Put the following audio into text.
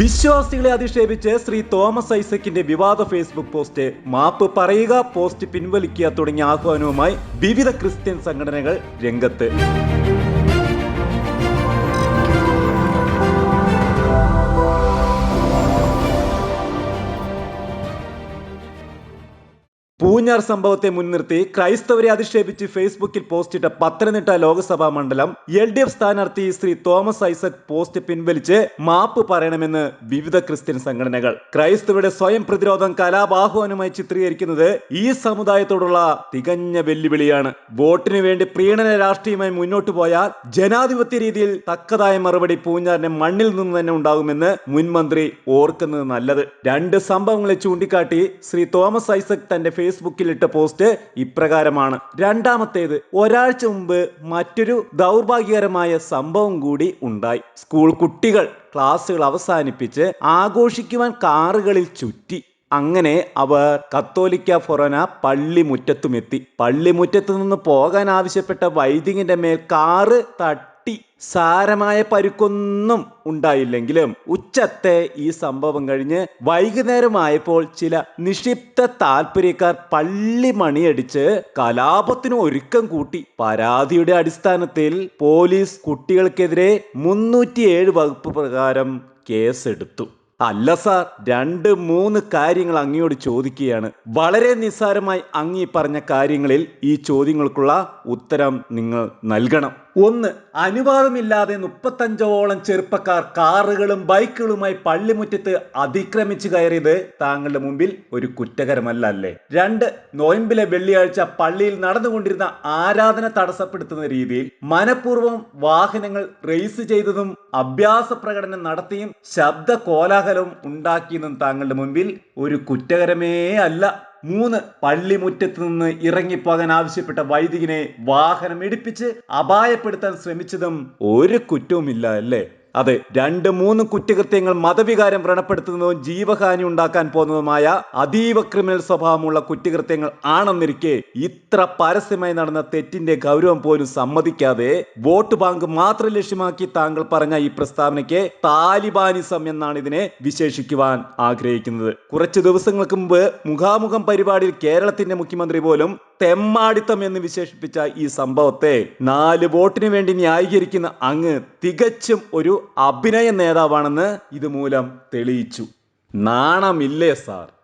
വിശ്വാസികളെ അധിക്ഷേപിച്ച് ശ്രീ തോമസ് ഐസക്കിന്റെ വിവാദ Facebook post മാപ്പ് പറയുക പോസ്റ്റ് പിൻവലിക്കുക തുടങ്ങിയ ആഹ്വാനവുമായി വിവിധ ക്രിസ്ത്യൻ സംഘടനകൾ രംഗത്ത്. പൂഞ്ഞാർ സംഭവത്തെ മുൻനിർത്തി ക്രൈസ്തവരെ അധിക്ഷേപിച്ച് ഫേസ്ബുക്കിൽ പോസ്റ്റിട്ട പത്തനംതിട്ട ലോക്സഭാ മണ്ഡലം എൽ ഡി എഫ് സ്ഥാനാർത്ഥി ശ്രീ തോമസ് ഐസക് പോസ്റ്റ് പിൻവലിച്ച് മാപ്പ് പറയണമെന്ന് വിവിധ ക്രിസ്ത്യൻ സംഘടനകൾ. ക്രൈസ്തവരുടെ സ്വയം പ്രതിരോധം കലാപാഹ്വാനമായി ചിത്രീകരിക്കുന്നത് ഈ സമുദായത്തോടുള്ള തികഞ്ഞ വെല്ലുവിളിയാണ്. വോട്ടിനു വേണ്ടി പ്രീണന രാഷ്ട്രീയമായി മുന്നോട്ടു പോയാൽ ജനാധിപത്യ രീതിയിൽ തക്കതായ മറുപടി പൂഞ്ഞാറിന്റെ മണ്ണിൽ നിന്ന് തന്നെ ഉണ്ടാകുമെന്ന് മുൻമന്ത്രി ഓർക്കുന്നത് നല്ലത്. രണ്ട് സംഭവങ്ങളെ ചൂണ്ടിക്കാട്ടി ശ്രീ തോമസ് ഐസക് തന്റെ ഫേസ്ബുക്കിൽ ഇട്ട പോസ്റ്റ് ഇപ്രകാരമാണ്. രണ്ടാമത്തേത് ഒരാഴ്ച മുമ്പ് മറ്റൊരു ദൗർഭാഗ്യകരമായ സംഭവം കൂടി ഉണ്ടായി. സ്കൂൾ കുട്ടികൾ ക്ലാസ്സുകൾ അവസാനിപ്പിച്ച് ആഘോഷിക്കുവാൻ കാറുകളിൽ ചുറ്റി. അങ്ങനെ അവർ കത്തോലിക്ക ഫൊറോന പള്ളിമുറ്റത്തുമെത്തി. പള്ളിമുറ്റത്തു നിന്ന് പോകാൻ ആവശ്യപ്പെട്ട വൈദികന്റെ മേൽ കാറ് തട്ടി സാരമായ പരുക്കൊന്നും ഉണ്ടായില്ലെങ്കിലും ഉച്ചത്തെ ഈ സംഭവം കഴിഞ്ഞ് വൈകുന്നേരമായപ്പോൾ ചില നിക്ഷിപ്ത താൽപര്യക്കാർ പള്ളി മണിയടിച്ച് കലാപത്തിന് ഒരുക്കം കൂട്ടി. പരാതിയുടെ അടിസ്ഥാനത്തിൽ പോലീസ് കുട്ടികൾക്കെതിരെ മുന്നൂറ്റിയേഴ് വകുപ്പ് പ്രകാരം കേസെടുത്തു. അല്ല സാർ രണ്ട് മൂന്ന് കാര്യങ്ങൾ അങ്ങയോട് ചോദിക്കുകയാണ്. വളരെ നിസ്സാരമായി അങ്ങി പറഞ്ഞ കാര്യങ്ങളിൽ ഈ ചോദ്യങ്ങൾക്കുള്ള ഉത്തരം നിങ്ങൾ നൽകണം. ഒന്ന് അനുവാദമില്ലാതെ മുപ്പത്തഞ്ചോളം ചെറുപ്പക്കാർ കാറുകളും ബൈക്കുകളുമായി പള്ളിമുറ്റത്ത് അതിക്രമിച്ചു കയറിയത് താങ്കളുടെ മുമ്പിൽ ഒരു കുറ്റകരമല്ല അല്ലേ? രണ്ട് നോയമ്പിലെ വെള്ളിയാഴ്ച പള്ളിയിൽ നടന്നുകൊണ്ടിരുന്ന ആരാധന തടസ്സപ്പെടുത്തുന്ന രീതിയിൽ മനഃപൂർവം വാഹനങ്ങൾ റേസ് ചെയ്തതും അഭ്യാസ പ്രകടനം നടത്തിയും ശബ്ദ കോലാഹലവും ഉണ്ടാക്കിയതും താങ്കളുടെ മുമ്പിൽ ഒരു കുറ്റകരമേ അല്ല. മൂന്ന് പള്ളിമുറ്റത്ത് നിന്ന് ഇറങ്ങിപ്പോകാൻ ആവശ്യപ്പെട്ട വൈദികനെ വാഹനം ഇടിപ്പിച്ച് അപായപ്പെടുത്താൻ ശ്രമിച്ചതും ഒരു കുറ്റവുമില്ല അല്ലേ? അതെ രണ്ട് മൂന്ന് കുറ്റകൃത്യങ്ങൾ മതവികാരം വ്രണപ്പെടുത്തുന്നതും ജീവഹാനി ഉണ്ടാക്കാൻ പോകുന്നതുമായ അതീവ ക്രിമിനൽ സ്വഭാവമുള്ള കുറ്റകൃത്യങ്ങൾ ആണെന്നിരിക്കെ ഇത്ര പരസ്യമായി നടന്ന തെറ്റിന്റെ ഗൗരവം പോലും സമ്മതിക്കാതെ വോട്ട് ബാങ്ക് മാത്രം ലക്ഷ്യമാക്കി താങ്കൾ പറഞ്ഞ ഈ പ്രസ്താവനയ്ക്ക് താലിബാനിസം എന്നാണ് ഇതിനെ വിശേഷിക്കുവാൻ ആഗ്രഹിക്കുന്നത്. കുറച്ച് ദിവസങ്ങൾക്ക് മുമ്പ് മുഖാമുഖം പരിപാടിയിൽ കേരളത്തിന്റെ മുഖ്യമന്ത്രി പോലും തെമ്മാടിത്തം എന്ന് വിശേഷിപ്പിച്ച ഈ സംഭവത്തെ നാല് വോട്ടിന് വേണ്ടി ന്യായീകരിക്കുന്ന അങ്ങ് തികച്ചും ഒരു അഭിനയ നേതാവാണെന്ന് ഇതുമൂലം തെളിയിച്ചു. നാണമില്ലേ സാർ?